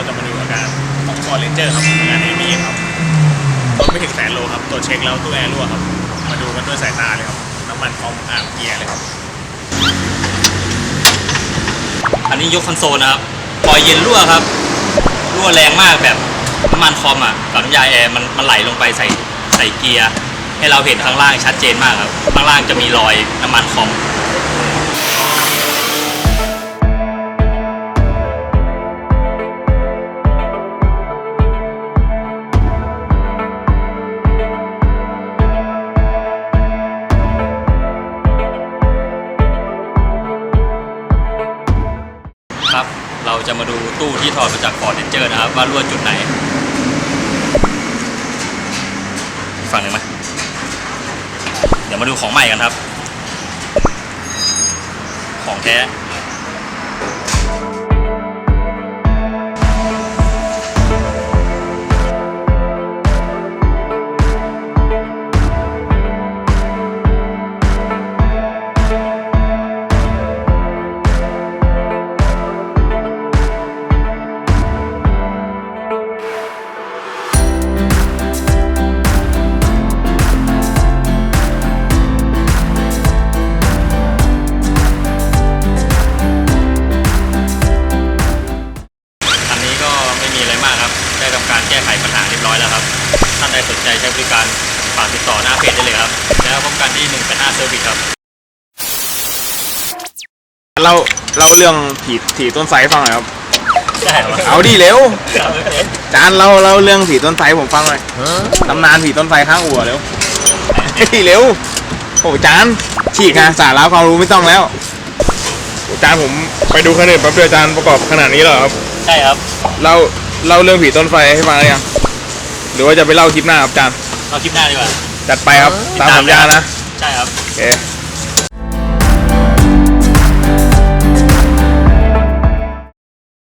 เราจะมาดูอาการของฟอร์เรนเจอร์ครับงานเอมี่ครับตัวไม่ถึงแสนโลครับตัวเช็คแล้วตู้แอร์รั่วครับ มาดูกันด้วยสายตาเลยครับ น้ำมันคอมอ่างเกียร์เลยครับ อันนี้ยกคอนโซลนะครับปล่อยเย็นรั่วครับ รั่วแรงมากแบบน้ำมันคอมอะกับน้ำยาแอร์มันมันไหลลงไปใส่ใส่เกียร์ ให้เราเห็นข้างล่างชัดเจนมากครับ ข้างล่างจะมีรอยน้ำมันคอม เราจะมาดูตู้ที่ถอดมาจาก Ford Ranger นะครับ ว่ารั่วจุดไหนฟังหนึ่งไหมเดี๋ยวมาดูของใหม่กันครับ ของแท้ ม่มีอะไรมากครับ ได้ทำการแก้ไขปัญหาเรียบร้อยแล้วครับ ท่านใดสนใจใช้บริการฝากติดต่อหน้าเพจได้เลยครับ แล้วพบกันที่1เป็น5เซอร์วิสครับเราเราเรื่องผีผีต้นไทรให้ฟังหน่อยครับ ได้ครับเอาดีเร็ว จานเราเราเรื่องผีต้นไทรให้ผมฟังหน่อยตำนานผีต้นไทรข้างอัวเร็วเฮ้ยเร็วโอ้จานฉีกนะสาระความรู้ไม่ต้องแล้วโอ้จานผมไปดูขนาดแป๊บเดียวจานประกอบขนาดนี้เหรอครับ ใช่ครับ เรา เล่าเรื่องผีต้นไฟให้ฟังหรือยังหรือว่าจะไปเล่าคลิปหน้าครับจานเราคลิปหน้าดีกว่าจัดไปครับตามสัญญานะ ใช่ครับ โอเค